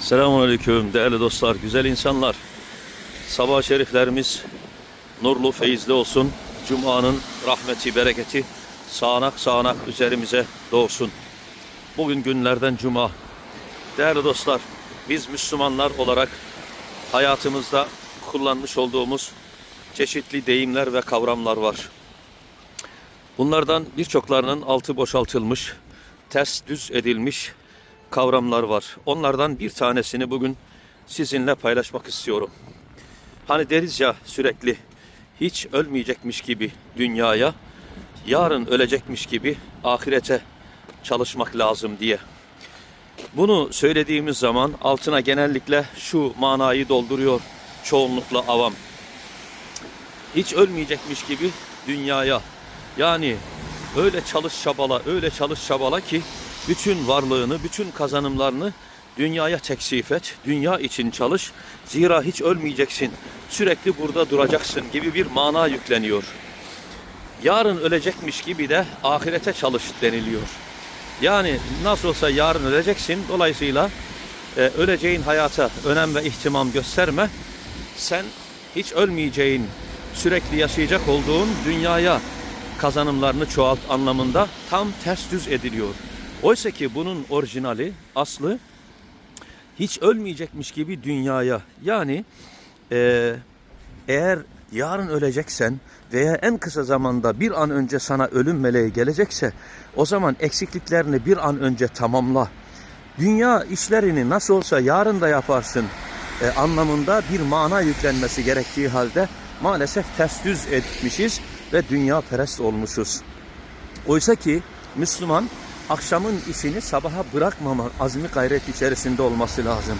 Selamünaleyküm değerli dostlar, güzel insanlar. Sabah şeriflerimiz nurlu, feyizli olsun. Cuma'nın rahmeti, bereketi sağanak sağanak üzerimize doğsun. Bugün günlerden Cuma. Değerli dostlar, biz Müslümanlar olarak hayatımızda kullanmış olduğumuz çeşitli deyimler ve kavramlar var. Bunlardan birçoklarının altı boşaltılmış, ters düz edilmiş kavramlar var. Onlardan bir tanesini bugün sizinle paylaşmak istiyorum. Hani deriz ya sürekli hiç ölmeyecekmiş gibi dünyaya, yarın ölecekmiş gibi ahirete çalışmak lazım diye. Bunu söylediğimiz zaman altına genellikle şu manayı dolduruyor çoğunlukla avam. Hiç ölmeyecekmiş gibi dünyaya yani öyle çalış çabala, öyle çalış çabala ki bütün varlığını, bütün kazanımlarını dünyaya teksif et. Dünya için çalış. Zira hiç ölmeyeceksin. Sürekli burada duracaksın gibi bir mana yükleniyor. Yarın ölecekmiş gibi de ahirete çalış deniliyor. Yani nasıl olsa yarın öleceksin. Dolayısıyla e, öleceğin hayata önem ve ihtimam gösterme. Sen hiç ölmeyeceğin, sürekli yaşayacak olduğun dünyaya kazanımlarını çoğalt anlamında tam ters düz ediliyor. Oysa ki bunun orijinali, aslı hiç ölmeyecekmiş gibi dünyaya yani e, eğer yarın öleceksen veya en kısa zamanda bir an önce sana ölüm meleği gelecekse o zaman eksikliklerini bir an önce tamamla. Dünya işlerini nasıl olsa yarın da yaparsın e, anlamında bir mana yüklenmesi gerektiği halde maalesef ters düz etmişiz ve dünya perest olmuşuz. Oysa ki Müslüman akşamın işini sabaha bırakmama azmi gayret içerisinde olması lazım.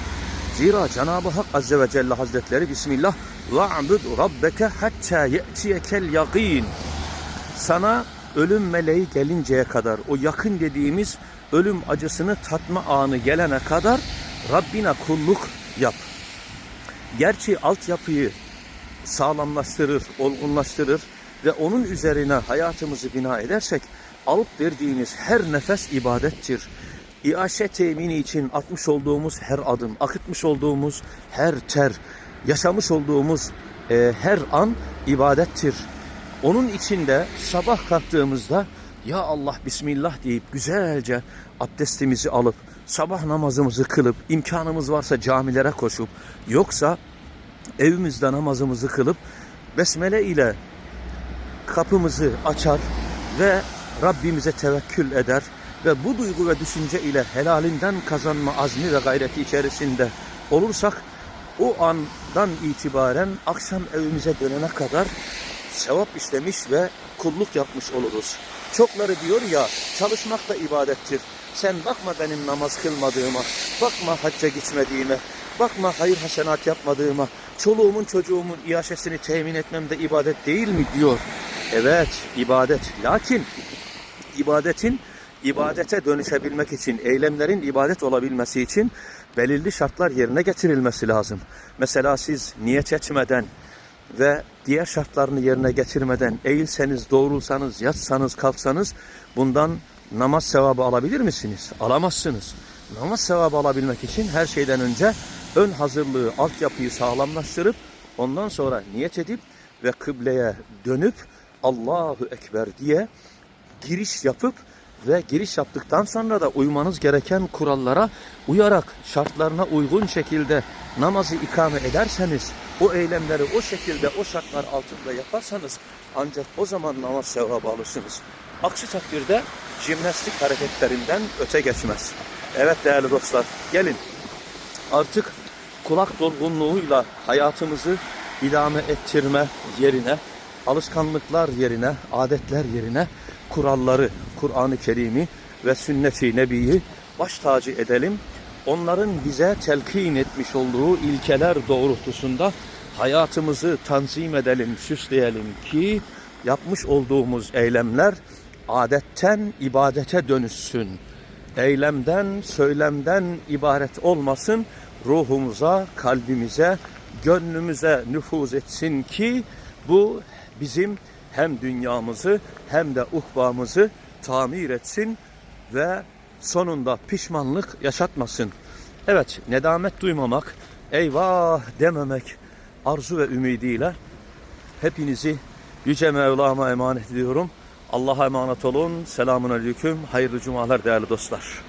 Zira Cenab-ı Hak Azze ve Celle Hazretleri Bismillah وَعْبُدْ رَبَّكَ حَتَّى يَأْتِيَكَ الْيَقِينَ Sana ölüm meleği gelinceye kadar o yakın dediğimiz ölüm acısını tatma anı gelene kadar Rabbine kulluk yap. Gerçi altyapıyı sağlamlaştırır, olgunlaştırır ve onun üzerine hayatımızı bina edersek alıp verdiğimiz her nefes ibadettir. İaşe temini için atmış olduğumuz her adım, akıtmış olduğumuz her ter, yaşamış olduğumuz e, her an ibadettir. Onun içinde sabah kalktığımızda ya Allah Bismillah deyip güzelce abdestimizi alıp sabah namazımızı kılıp imkanımız varsa camilere koşup yoksa evimizde namazımızı kılıp besmele ile kapımızı açar ve Rabbimize tevekkül eder ve bu duygu ve düşünce ile helalinden kazanma azmi ve gayreti içerisinde olursak o andan itibaren akşam evimize dönene kadar sevap işlemiş ve kulluk yapmış oluruz. Çokları diyor ya çalışmak da ibadettir. Sen bakma benim namaz kılmadığıma, bakma hacca gitmediğime, bakma hayır hasenat yapmadığıma, çoluğumun çocuğumun iaşesini temin etmem de ibadet değil mi diyor. Evet ibadet lakin ibadetin ibadete dönüşebilmek için, eylemlerin ibadet olabilmesi için belirli şartlar yerine getirilmesi lazım. Mesela siz niyet etmeden ve diğer şartlarını yerine getirmeden eğilseniz, doğrulsanız, yatsanız, kalksanız bundan namaz sevabı alabilir misiniz? Alamazsınız. Namaz sevabı alabilmek için her şeyden önce ön hazırlığı, altyapıyı sağlamlaştırıp ondan sonra niyet edip ve kıbleye dönüp Allahu Ekber diye giriş yapıp ve giriş yaptıktan sonra da uymanız gereken kurallara uyarak şartlarına uygun şekilde namazı ikame ederseniz o eylemleri o şekilde o şartlar altında yaparsanız ancak o zaman namaz sevabı alırsınız. Aksi takdirde jimnastik hareketlerinden öte geçmez. Evet değerli dostlar gelin artık kulak dolgunluğuyla hayatımızı idame ettirme yerine alışkanlıklar yerine, adetler yerine kuralları, Kur'an-ı Kerim'i ve sünnet-i nebiyi baş tacı edelim. Onların bize telkin etmiş olduğu ilkeler doğrultusunda hayatımızı tanzim edelim, süsleyelim ki yapmış olduğumuz eylemler adetten ibadete dönüşsün. Eylemden, söylemden ibaret olmasın, ruhumuza, kalbimize, gönlümüze nüfuz etsin ki bu bizim hem dünyamızı hem de ukbamızı tamir etsin ve sonunda pişmanlık yaşatmasın. Evet, nedamet duymamak, eyvah dememek arzu ve ümidiyle hepinizi Yüce Mevlam'a emanet ediyorum. Allah'a emanet olun. Selamun Aleyküm. Hayırlı cumalar değerli dostlar.